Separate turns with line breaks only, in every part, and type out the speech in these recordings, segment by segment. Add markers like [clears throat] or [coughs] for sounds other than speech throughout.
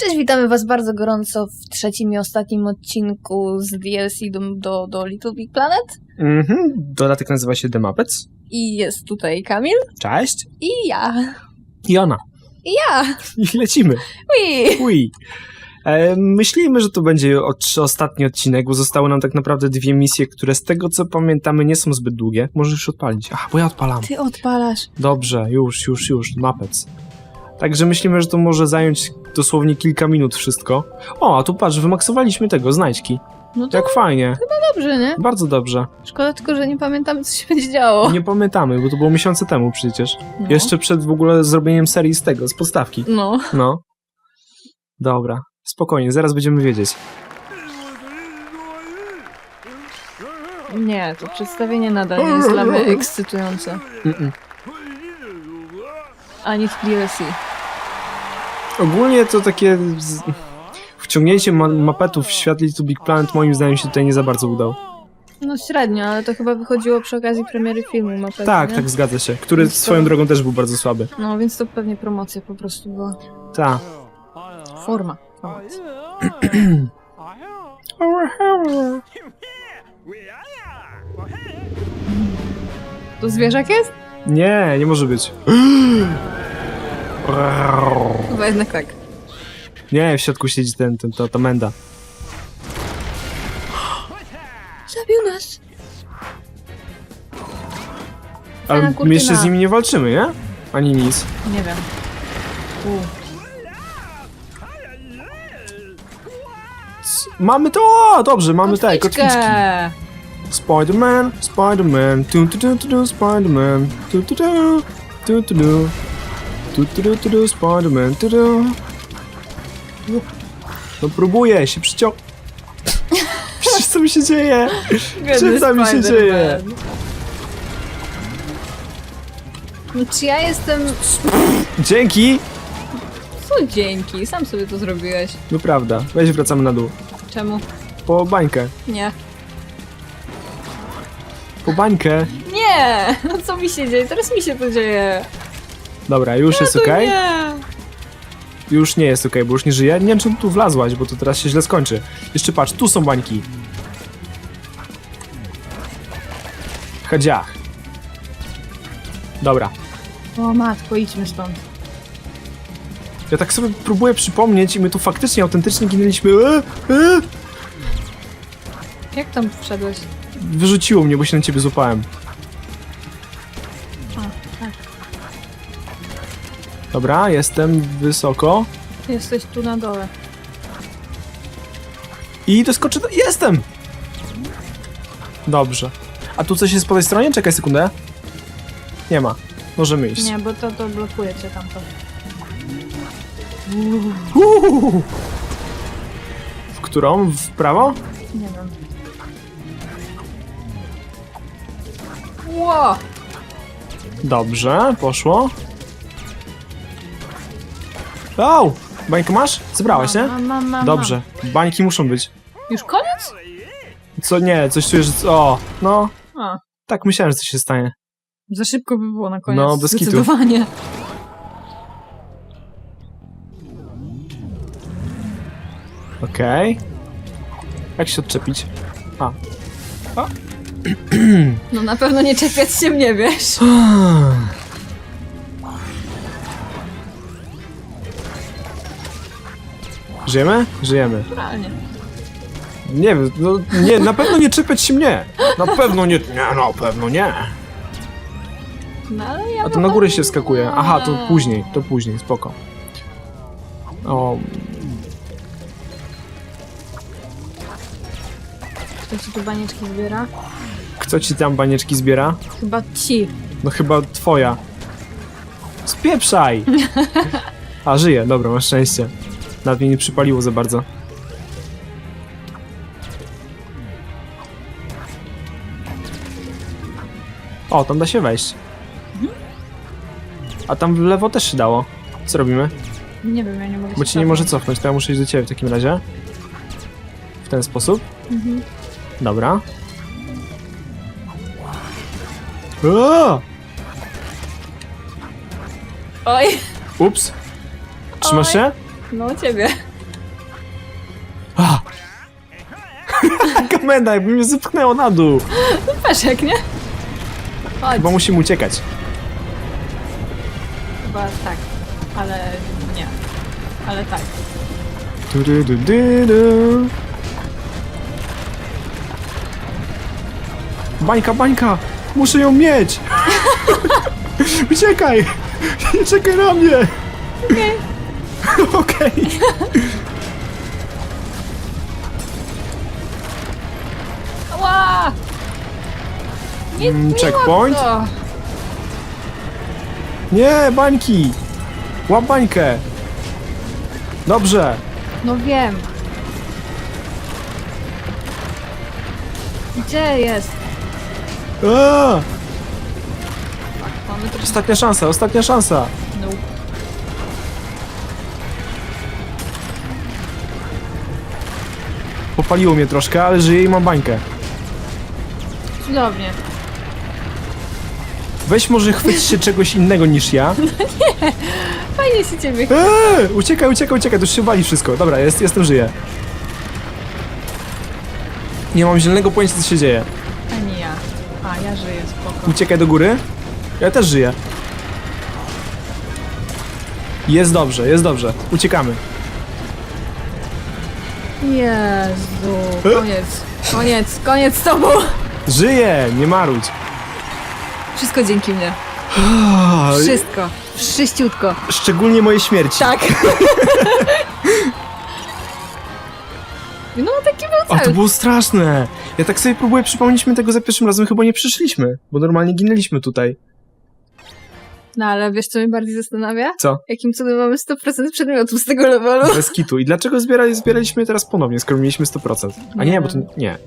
Cześć, witamy Was bardzo gorąco w trzecim i ostatnim odcinku z DLC do, do, do Little Big Planet.
Mhm, dodatek nazywa się The Muppets.
I jest tutaj Kamil
Cześć.
i ja.
I ona.
I ja!
I lecimy.
Ui.
Ui. E, myślimy, że to będzie ostatni odcinek, bo zostały nam tak naprawdę dwie misje, które z tego co pamiętamy nie są zbyt długie. Możesz odpalić. Ach, bo ja odpalam.
Ty odpalasz.
Dobrze, już, już, już. Muppets. Także myślimy, że to może zająć dosłownie kilka minut wszystko. O, a tu patrz, wymaksowaliśmy tego, znajdźki.
No to
Jak fajnie.
dobrze, nie?
Bardzo dobrze.
Szkoda tylko, że nie pamiętamy, co się będzie działo.
Nie pamiętamy, bo to było miesiące temu przecież.
No.
Jeszcze przed w ogóle zrobieniem serii z tego, z podstawki.
No.
No. Dobra, spokojnie, zaraz będziemy wiedzieć.
Nie, to przedstawienie nadal nie jest dla mnie ekscytujące.
Mm-mm.
Ani w DLC.
Ogólnie to takie z... wciągnięcie ma mapetów w świat Little Big Planet moim zdaniem się tutaj nie za bardzo udało.
No średnio, ale to chyba wychodziło przy okazji premiery filmu mapety,
tak,
nie?
tak, zgadza się. Który
Więc to-
swoją drogą też był bardzo słaby.
No, więc to pewnie promocja po prostu była.
Ta.
Forma. promocji. To zwierzak jest?
Nie, nie może być. [gasps] [gasps]
Chyba jednak tak.
Nie, w środku siedzi ten, ten, ta, ta menda.
Zabił nas.
Ale
Fajna
my jeszcze
kurtyna.
z nimi nie walczymy, nie? Ani nic.
Nie wiem. U.
Mamy to! O, dobrze, mamy te kotwiczki.
Kotwiczkę.
Spider-Man, Spider-Man, tu tu tu tu tu, Spider-Man, tu tu tu, tu tu tu, tu tu tu tu, tu, Spider-Man, tu tu. No próbuję się przyciąg... [laughs] Przecież co mi się dzieje? Czym tam mi się dzieje?
No czy ja jestem...
Dzięki!
Co dzięki, sam sobie to zrobiłeś.
No prawda, weź wracamy na dół.
Czemu?
Po bańkę,
Nie.
po bańkę.
Nie! [laughs] No co mi się dzieje? Teraz mi się to dzieje.
Dobra, już jest okej?
nie.
Już nie jest okej, bo już nie żyje. Nie wiem, czym tu wlazłaś, bo to teraz się źle skończy. Jeszcze patrz, tu są bańki. Hadziach. Dobra.
O matko, idźmy stąd.
Ja tak sobie próbuję przypomnieć i my tu faktycznie, autentycznie ginęliśmy. E, e.
Jak tam wszedłeś?
Wyrzuciło mnie, bo się na ciebie złapałem. Dobra, jestem wysoko.
Jesteś tu na dole.
I doskoczę do... Jestem! Dobrze. A tu coś jest po tej stronie? Czekaj sekundę. Nie ma. Możemy iść.
Nie, bo to, to blokuje cię tamto.
Uuu. W którą? W prawo?
Nie wiem. Ło!
Dobrze, poszło. Au! Bańkę masz? Zebrałaś, nie?
Mam, mam, mam,
Dobrze. Bańki muszą być.
Już koniec?
Co nie, coś czuję, że... O, no.
A,
Tak myślałem, że coś się stanie.
za szybko by było na koniec.
No, bez kitu.
Zdecydowanie.
Okej. Jak się odczepić? A.
No na pewno nie czepiać się mnie, wiesz?
Żyjemy? Żyjemy.
Naturalnie.
Nie wiem, no nie, na pewno nie czepiać się mnie. Na pewno nie, nie, na pewno nie.
No ale ja
A to na górę się skakuje. Aha, to później, to później, spoko. O,
Kto ci tu banieczki zbiera?
kto ci tam banieczki zbiera?
Chyba ci.
No chyba twoja. Spieprzaj! [laughs] A, żyje, dobra, masz szczęście. Nawet mnie nie przypaliło za bardzo. O, tam da się wejść. A tam w lewo też się dało. Co robimy?
Nie wiem, ja nie mogę
Bo ci nie może
cofnąć.
cofnąć, to ja muszę iść do ciebie w takim razie. W ten sposób.
Mhm.
Dobra. Aaa!
Oj,
Ups. Trzymasz
Oj.
się?
No, ciebie. [laughs]
Komenda, jakby mnie zepchnęło na dół.
No, Peszek, nie? Chodź,
Chyba musimy uciekać.
chyba tak. Ale nie. Ale tak.
Du, du, du, du, du. Bańka, bańka! Muszę ją mieć! [laughs] Uciekaj! [laughs] Czekaj na mnie!
Okej. Ła! Nie,
Mm,
nie
checkpoint?
łap go.
Nie, bańki! Łap bańkę! Dobrze!
No wiem. Gdzie jest?
Eee,
mamy
ostatnia szansa, ostatnia szansa! Popaliło mnie troszkę, ale żyję i mam bańkę.
Cudownie.
Weź może chwyć się czegoś innego niż ja. [laughs]
Fajnie się ciebie...
Eee, uciekaj, uciekaj, uciekaj, to już się wali wszystko. Dobra, jest, jestem, żyję. Nie mam zielonego pojęcia, co się dzieje.
A nie ja. A, ja żyję, spoko.
Uciekaj do góry. Ja też żyję. Jest dobrze, jest dobrze. Uciekamy.
Jezu.
E?
Koniec. Koniec, koniec z tobą.
Żyję, nie marudź.
Wszystko dzięki mnie. Wszystko. Wszyściutko.
Szczególnie moje śmierci.
Tak. [laughs] No, taki był
O, to
cel.
było straszne. Ja tak sobie próbuję przypomnieć, my tego za pierwszym razem chyba nie przyszliśmy, bo normalnie ginęliśmy tutaj.
No, ale wiesz, co mnie bardziej zastanawia?
Co?
Jakim cudem mamy 100% przedmiotów z tego levelu?
Bez kitu. I dlaczego zbierali, zbieraliśmy je teraz ponownie, skoro mieliśmy 100%? A nie,
Nie
bo to nie.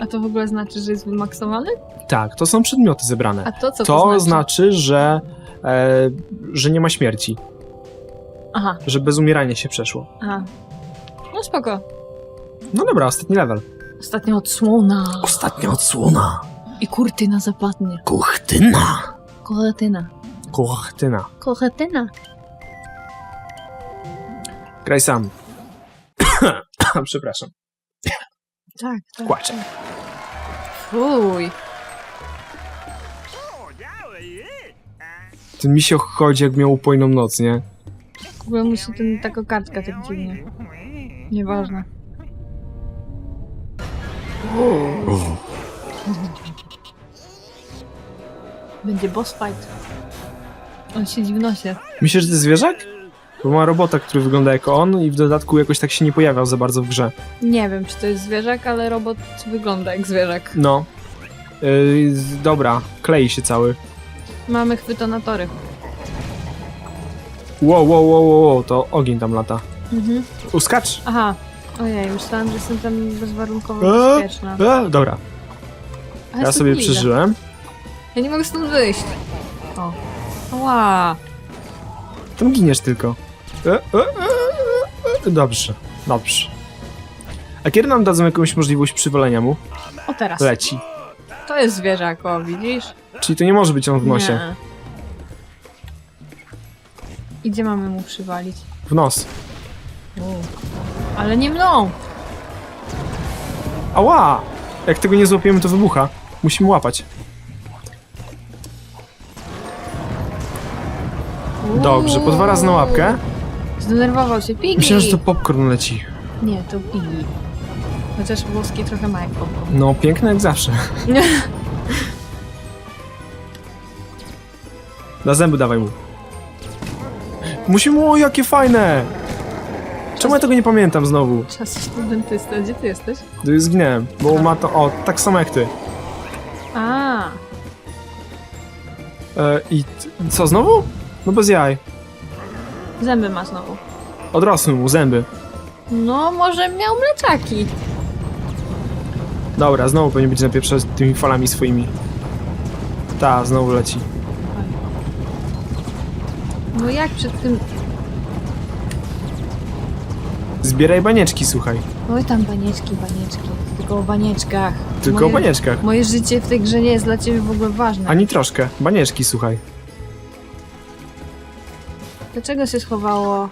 A to w ogóle znaczy, że jest wymaksowany?
Tak, to są przedmioty zebrane.
A to co to,
To
znaczy?
znaczy, że, e, że nie ma śmierci,
Aha,
że bez umierania się przeszło.
aha. No spoko.
No dobra, ostatni level.
Ostatnia odsłona.
Ostatnia odsłona.
I kurtyna zapadnie.
Kuchtyna.
Kochetyna.
Kuchtyna.
Kochetyna.
Graj sam. [coughs] Przepraszam.
Tak, tak.
Kłaczę.
Fuj.
Ten misio chodzi jak miał upojną noc, nie?
W ogóle musi ten taka kartka tak dziwnie. Nieważne. Będzie boss fight. On siedzi w nosie.
Myślisz, że to jest zwierzak? Bo ma robota, który wygląda jak on i w dodatku jakoś tak się nie pojawiał za bardzo w grze.
Nie wiem, czy to jest zwierzak, ale robot wygląda jak zwierzak.
No. Yy, dobra, klei się cały.
Mamy chwytonatory.
Wow, wow, wow, wow, wow, to ogień tam lata.
Mhm.
Uskacz!
Aha. Ojej, myślałam, że jestem tam bezwarunkowo
E?
bezpieczna.
E, dobra, ja sobie przeżyłem.
Ja nie mogę stąd wyjść. O. Ła.
Tam giniesz tylko. E, e, e, e, dobrze, dobrze. A kiedy nam dadzą jakąś możliwość przywalenia mu?
O teraz.
Leci.
To jest zwierzak, o widzisz?
Czyli to nie może być on w nosie.
Nie. I gdzie mamy mu przywalić?
W nos.
U. Ale nie mną!
Ała! Jak tego nie złapiemy, to wybucha. Musimy łapać. Dobrze, po dwa razy na łapkę.
Zdenerwował się Piggy!
Myślałem, że to popcorn leci.
Nie, to Piggy. Chociaż włoski trochę ma jak popcorn.
No, piękne jak zawsze. [laughs] Na zęby dawaj mu. Musimy, o jakie fajne! Czemu ja tego nie pamiętam znowu?
Czas iść do dentysty. Gdzie ty jesteś?
Zginęłem, bo ma to, o, tak samo jak ty.
A,
E, I t- co, znowu? No bez jaj.
zęby ma znowu.
Odrosły mu zęby.
No, może miał mleczaki.
Dobra, znowu pewnie będzie napieprzać tymi falami swoimi. Ta, znowu leci.
No jak przed tym...
Zbieraj banieczki, słuchaj.
Oj tam banieczki, banieczki. Tylko o banieczkach.
Tylko
Moje-
o banieczkach.
Moje życie w tej grze nie jest dla ciebie w ogóle ważne.
Ani troszkę. Banieczki, słuchaj.
Dlaczego się schowało?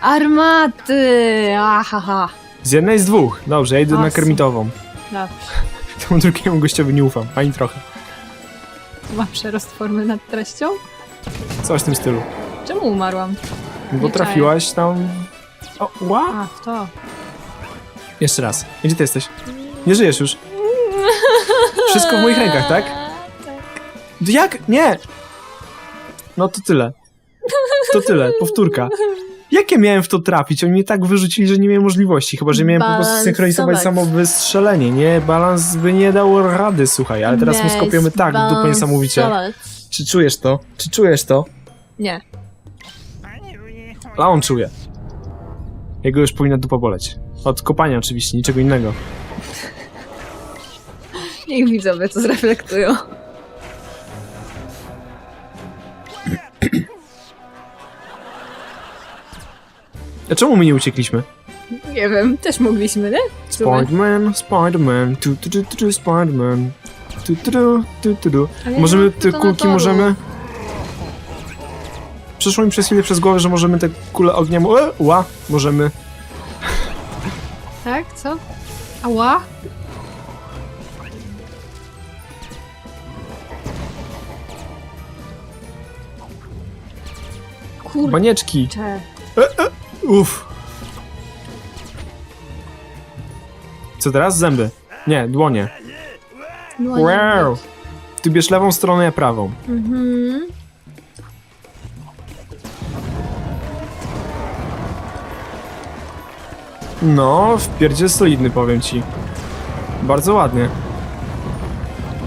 Armaty! Ahaha.
Z jednej z dwóch. Dobrze, ja idę na
Awesome.
kermitową.
Dobrze. [laughs]
Temu drugiemu gościowi nie ufam, ani trochę.
Ma przerost formy nad treścią?
Coś w tym stylu.
Czemu umarłam?
Bo
Nie
trafiłaś tam... O, ła!
A, w to.
Jeszcze raz. Gdzie ty jesteś? Nie żyjesz już. Wszystko w moich rękach, tak? [laughs] Jak? Nie! No to tyle. To tyle, powtórka. Jakie miałem w to trafić? Oni mnie tak wyrzucili, że nie miałem możliwości. Chyba, że miałem po prostu synchronizować samo wystrzelenie. Nie, balans by nie dał rady, słuchaj. Ale teraz mu skopiemy tak w dupę niesamowicie. Czy czujesz to? Czy czujesz to?
Nie.
A on czuje. Jego już powinna dupa boleć. Od kopania oczywiście, niczego innego.
Niech widzowie to zreflektują.
A czemu my nie uciekliśmy?
Nie wiem, też mogliśmy, nie? W sumie.
Spiderman, Spiderman, tu tu tu tu tu Spiderman. Tu tu tu tu tu tu.
Ale
Możemy te kulki, możemy... Przeszło mi przez chwilę przez głowę, że możemy te kule ognia... mo- E, ła! Możemy...
Tak? Co? Ała? Kurczę.
Banieczki! Uff. Co teraz? Zęby. Nie, dłonie.
No, nie
Wow! Ty bierz lewą stronę, ja prawą.
Mhm.
No, w pierdzie solidny, powiem ci. Bardzo ładnie.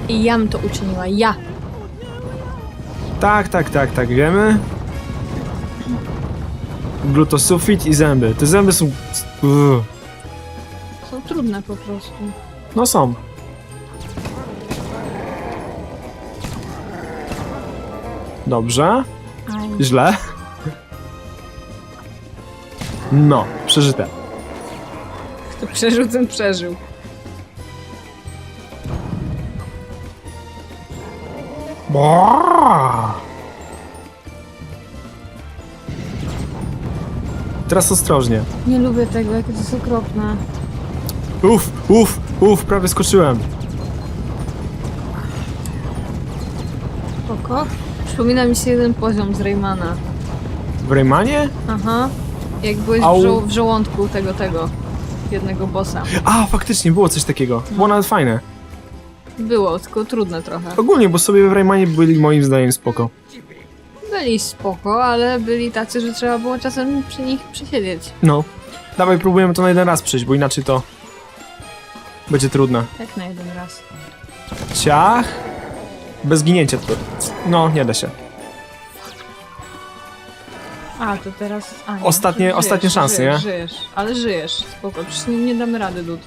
I jam to uczyniła, ja.
Tak, tak, tak, tak, wiemy. Glutosufit i zęby. Te zęby są... Uff.
Są trudne po prostu.
No są. Dobrze.
Aj.
Źle. No, przeżyte.
Kto przeżył, ten przeżył.
Boah! Teraz ostrożnie.
Nie lubię tego, jakie to jest okropne.
Uf, uf, uf, prawie skoczyłem.
Spoko. Przypomina mi się jeden poziom z Raymana.
W Raymanie?
Aha. Jak byłeś
Au.
w, żo- w żołądku tego, tego. Jednego bossa.
A, faktycznie, było coś takiego. Było nawet fajne.
Było, tylko trudne trochę.
Ogólnie, bo sobie w Raymanie byli moim zdaniem spoko.
Byli spoko, ale byli tacy, że trzeba było czasem przy nich przesiedzieć.
No. Dawaj, próbujemy to na jeden raz przejść, bo inaczej to będzie trudne.
Jak na jeden raz.
Ciach. Bez ginięcia to. No, nie da się.
A, to teraz... A, nie,
Ostatnie-
żyjesz,
ostatnie szanse,
żyjesz,
nie?
Żyjesz, ale żyjesz. Spoko, przecież nie, nie damy rady, Dud.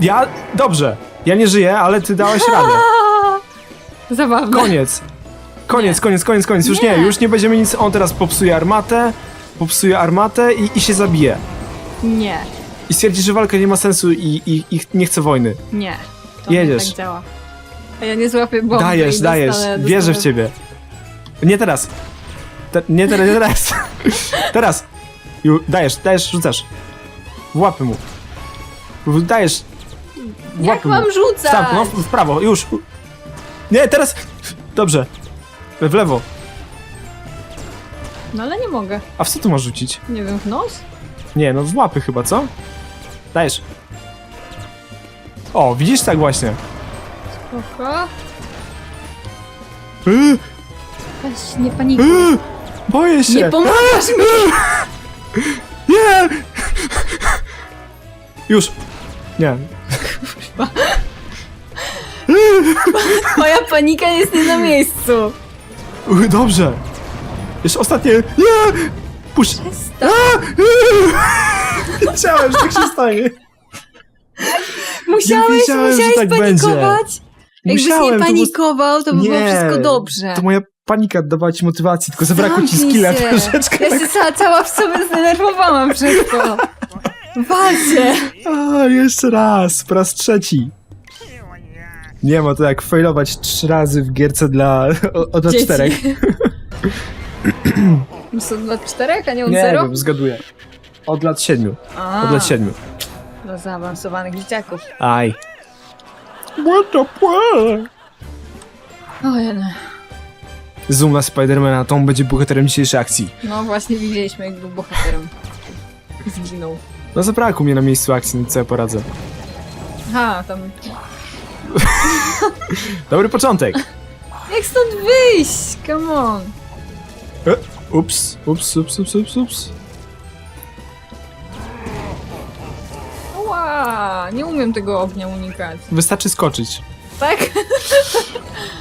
Ja. Dobrze. Ja nie żyję, ale ty dałeś radę. [laughs]
Zabawne.
Koniec. Koniec,
Nie.
koniec, koniec, koniec. Już nie.
Nie.
już nie będziemy nic. On teraz popsuje armatę, popsuje armatę i, i się zabije.
Nie,
I stwierdzi, że walka nie ma sensu i, i, i nie chce wojny.
nie. To
Jedziesz.
nie tak działa. A ja nie złapię bomby
dajesz,
i
dajesz.
dostanę,
Wierzę w ciebie. Nie teraz. Te, nie teraz, nie teraz. [laughs] teraz. Ju, dajesz, dajesz, rzucasz. W łapy mu. W- Dajesz. W
Jak
łapy mu.
mam rzucać?
Tam, no, w prawo, już. Nie, teraz. Dobrze. W lewo.
No ale nie mogę.
A w co tu masz rzucić?
Nie wiem, w nos?
Nie, no w łapy chyba, co? Dajesz. O, widzisz tak właśnie.
Spoko.
Yy,
Weź, nie panikuj.
yy, boję się.
Nie pomagasz mi! [laughs]
Nie! Już. Nie. [laughs]
Moja panika jest nie na miejscu.
Uch, Dobrze. Jeszcze ostatnie. Nie! Puść. [laughs] Wiedziałem, że tak się stanie.
Musiałeś,
wiedziałem, że
musiałeś
tak będzie.
panikować. Jakbyś
Musiałem,
nie
było-
panikował, to by było
Nie,
wszystko dobrze.
To moja panika dawała ci motywacji, tylko zabrakło ci
Zamknij
skilla
się.
troszeczkę.
Ja się cała, cała w sobie zdenerwowałam przez to. Walcie!
A, jeszcze raz, po raz trzeci. Nie ma to jak failować trzy razy w gierce dla od
Dzieci.
czterech.
Są dwa czterech, a nie on
Nie
zero?
wiem, zgaduję. Od lat siedmiu.
A,
Od lat siedmiu.
Dla zaawansowanych dzieciaków.
Aj. What the fuck?
O jeden.
Zoom na Spidermana, to on będzie bohaterem dzisiejszej akcji.
No właśnie widzieliśmy, jak był bohaterem. Zginął.
No zabrakło mnie na miejscu akcji, no co ja poradzę.
Ha, tam... [laughs]
Dobry początek.
Jak stąd wyjść? Come on.
E, Ups, ups, ups, ups, ups, ups.
Ła, nie umiem tego ognia unikać.
Wystarczy skoczyć.
Tak?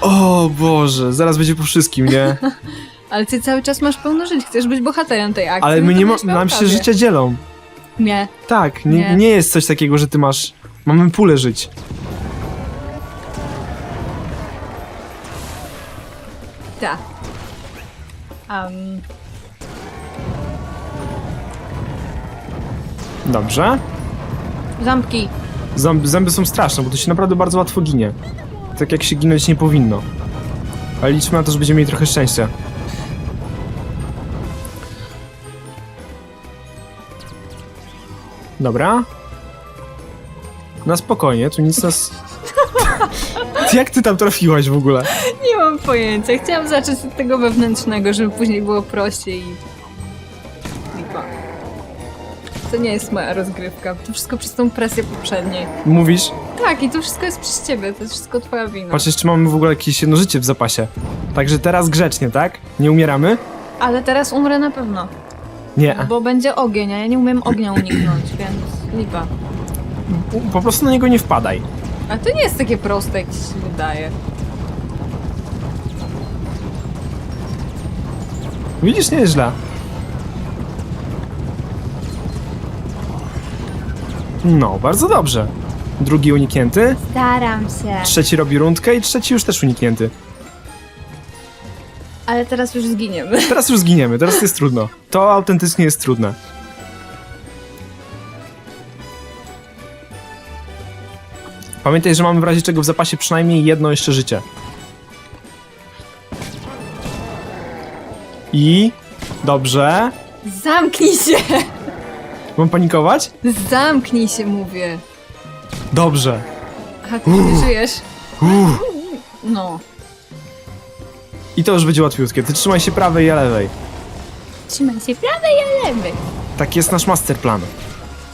O Boże, zaraz będzie po wszystkim, nie? [laughs]
Ale ty cały czas masz pełno żyć. Chcesz być bohaterem tej akcji.
Ale
no
my
to
nie ma,
będziesz miał
nam się
okazję.
życie dzielą.
Nie.
Tak, nie,
Nie.
nie jest coś takiego, że ty masz... Mamy pulę żyć.
Tak. Um,
Dobrze.
zamki.
Zęby, zęby są straszne, bo to się naprawdę bardzo łatwo ginie. Tak jak się ginąć nie powinno. Ale liczmy na to, że będziemy mieli trochę szczęścia. Dobra. Na spokojnie, tu nic nas... [laughs] Jak ty tam trafiłaś w ogóle?
Mam pojęcia. Chciałam zacząć od tego wewnętrznego, żeby później było prościej i... Lipa. To nie jest moja rozgrywka. To wszystko przez tą presję poprzedniej.
Mówisz?
Tak, i to wszystko jest przez ciebie. To jest wszystko twoja wina.
Patrz, jeszcze mamy w ogóle jakieś jedno życie w zapasie. Także teraz grzecznie, tak? Nie umieramy?
Ale teraz umrę na pewno.
Nie.
Bo będzie ogień, a ja nie umiem ognia uniknąć, [clears throat] więc lipa.
Po prostu na niego nie wpadaj.
A to nie jest takie proste, jak ci się wydaje.
Widzisz, nieźle. No, bardzo dobrze. Drugi uniknięty,
Staram się.
trzeci robi rundkę i trzeci już też uniknięty.
Ale teraz już zginiemy. [laughs]
Teraz już zginiemy, teraz jest trudno. To autentycznie jest trudne. Pamiętaj, że mamy w razie czego w zapasie przynajmniej jedno jeszcze życie. I... Dobrze.
Zamknij się!
Mam panikować?
Zamknij się, mówię.
Dobrze.
A ty nie żyjesz?
Uff.
No.
I to już będzie łatwiutkie. Ty trzymaj się prawej, ja lewej.
Trzymaj się prawej, a lewej.
Tak jest nasz masterplan.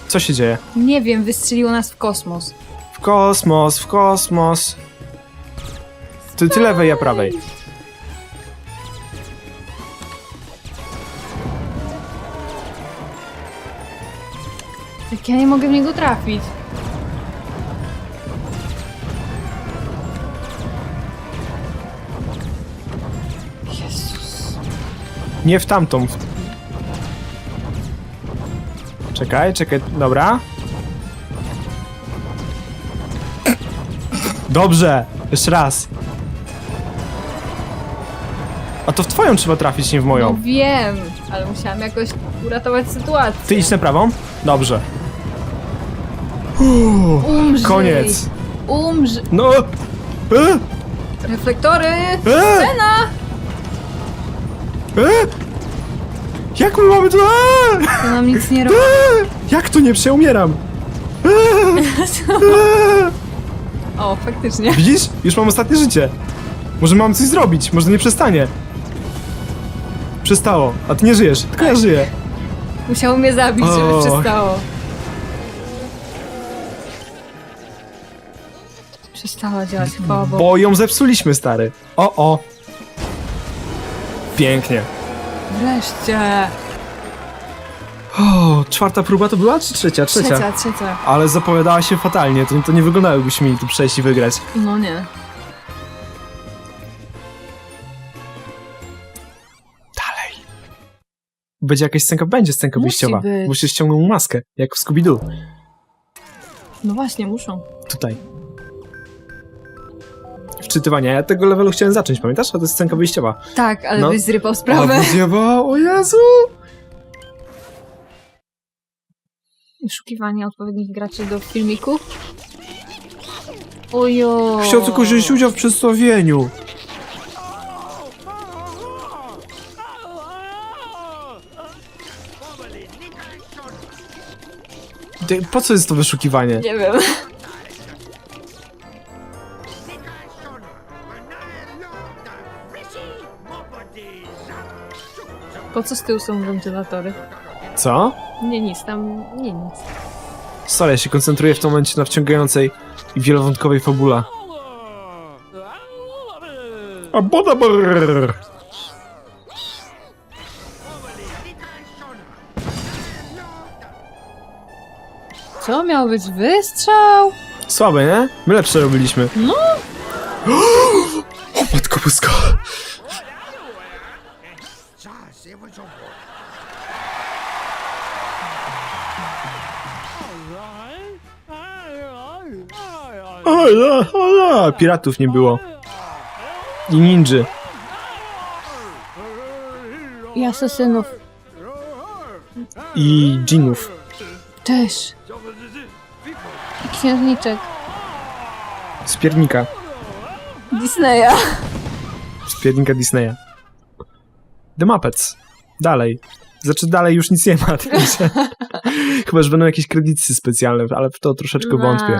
Co się dzieje?
Nie wiem, wystrzeliło nas w kosmos.
W kosmos, w kosmos. Ty, ty lewej, ja prawej.
Ja nie mogę w niego trafić. Jezus.
Nie w tamtą. Czekaj, czekaj, dobra. Dobrze, jeszcze raz. A to w twoją trzeba trafić, nie w
No
moją.
wiem, ale musiałam jakoś uratować sytuację.
Ty idź na prawą? Dobrze.
Umrzyj.
koniec.
Umrzyj.
No. E,
Reflektory!
e,
Scena!
e. Jak my mamy to? E,
To nam nic nie robi.
e. Jak to nie przeumieram? E.
O, faktycznie.
Widzisz? Już mam ostatnie życie. Może mam coś zrobić, może nie przestanie. Przestało, a ty nie żyjesz, tylko ja żyję.
Musiało mnie zabić, żeby przestało. Przestała działać, Bogu.
Bo ją zepsuliśmy, stary. O, o. Pięknie.
Wreszcie.
O, czwarta próba to była, czy trzecia? Trzecia.
Trzecia, trzecia.
Ale zapowiadała się fatalnie, to, to nie wyglądało jakbyśmy mieli tu przejść i wygrać.
No nie.
Dalej. Będzie jakaś scenka? Będzie scenka
Musi
wyjściowa.
być.
Bo się ściągnął maskę, jak w Scooby-Doo.
No właśnie, muszą.
Tutaj. Wczytywania. Ja tego levelu chciałem zacząć, pamiętasz? A to jest scenka wyjściowa.
Tak, ale
No.
byś zrypał
O,
sprawę.
wyziewa, o Jezu!
Szukiwanie odpowiednich graczy do filmiku. Ojo.
Chciał tylko wziąć udział w przedstawieniu. Po co jest to wyszukiwanie?
Nie wiem. Po co z tyłu są wentylatory?
Co?
Nie nic, tam nie nic.
Sorry, ja się koncentruję w tym momencie na wciągającej i wielowątkowej fabule. A bodabrrr.
Co? Miał być wystrzał?
Słabe, nie? My lepsze robiliśmy.
No. [gasps]
O, matko boska. Ola, ola. Piratów nie było. I ninży.
I asesynów.
I dżinów.
Też. I księżniczek.
Z piernika.
Disneya.
Z piernika Disneya. The Muppets. Dalej. Znaczy dalej już nic nie ma. [laughs] [laughs] Chyba, że będą jakieś kredyty specjalne, ale w to troszeczkę wątpię.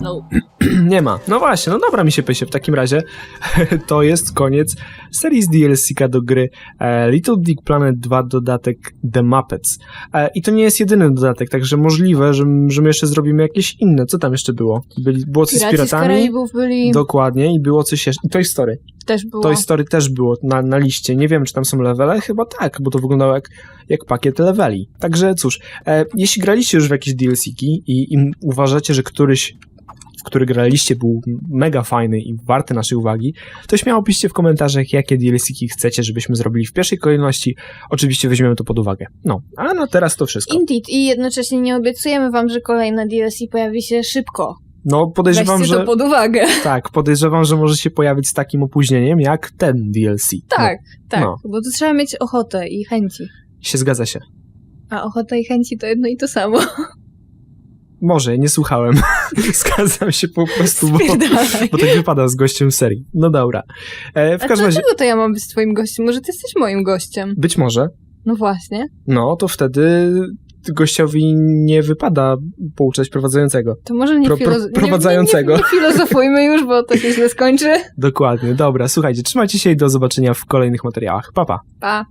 No. [clears throat]
Nie ma. No właśnie, no dobra mi się pysie. W takim razie [laughs] to jest koniec serii z DLC-ka do gry e, Little Big Planet 2 dodatek The Muppets. E, I to nie jest jedyny dodatek, także możliwe, że, że my jeszcze zrobimy jakieś inne. Co tam jeszcze było? Byli, było coś z
Piraci z
piratami?
Karaibów byli.
Dokładnie i było coś jeszcze. I Toy Story.
Też było.
Toy Story też było na, na liście. Nie wiem, czy tam są levele. Chyba tak, bo to wyglądało jak, jak pakiet leveli. Także cóż, e, jeśli graliście już w jakieś DLC-ki i, i uważacie, że któryś który graliście był mega fajny i warty naszej uwagi, to śmiało piszcie w komentarzach, jakie DLC-ki chcecie, żebyśmy zrobili w pierwszej kolejności. Oczywiście weźmiemy to pod uwagę. No, a na teraz to wszystko.
Indeed. I jednocześnie nie obiecujemy wam, że kolejne DLC pojawi się szybko.
No, podejrzewam,
Weźcie
że...
to pod uwagę. [laughs]
Tak, podejrzewam, że może się pojawić z takim opóźnieniem, jak ten DLC.
Tak, tak.
No.
Bo tu trzeba mieć ochotę i chęci.
No, się zgadza się.
A ochota i chęci to jedno i to samo. [laughs]
Może, nie słuchałem. [laughs] Zgadzam się po prostu, bo, bo tak wypada z gościem serii. No dobra. E, w
A
każdym razie,
dlaczego to ja mam być twoim gościem? Może ty jesteś moim gościem?
być może,
No właśnie.
no to wtedy gościowi nie wypada pouczać prowadzącego.
To może nie,
Pro- prowadzącego.
Nie, nie, nie filozofujmy już, bo to się źle skończy. [laughs]
Dokładnie, dobra, słuchajcie, trzymajcie się i do zobaczenia w kolejnych materiałach. Pa, pa.
Pa.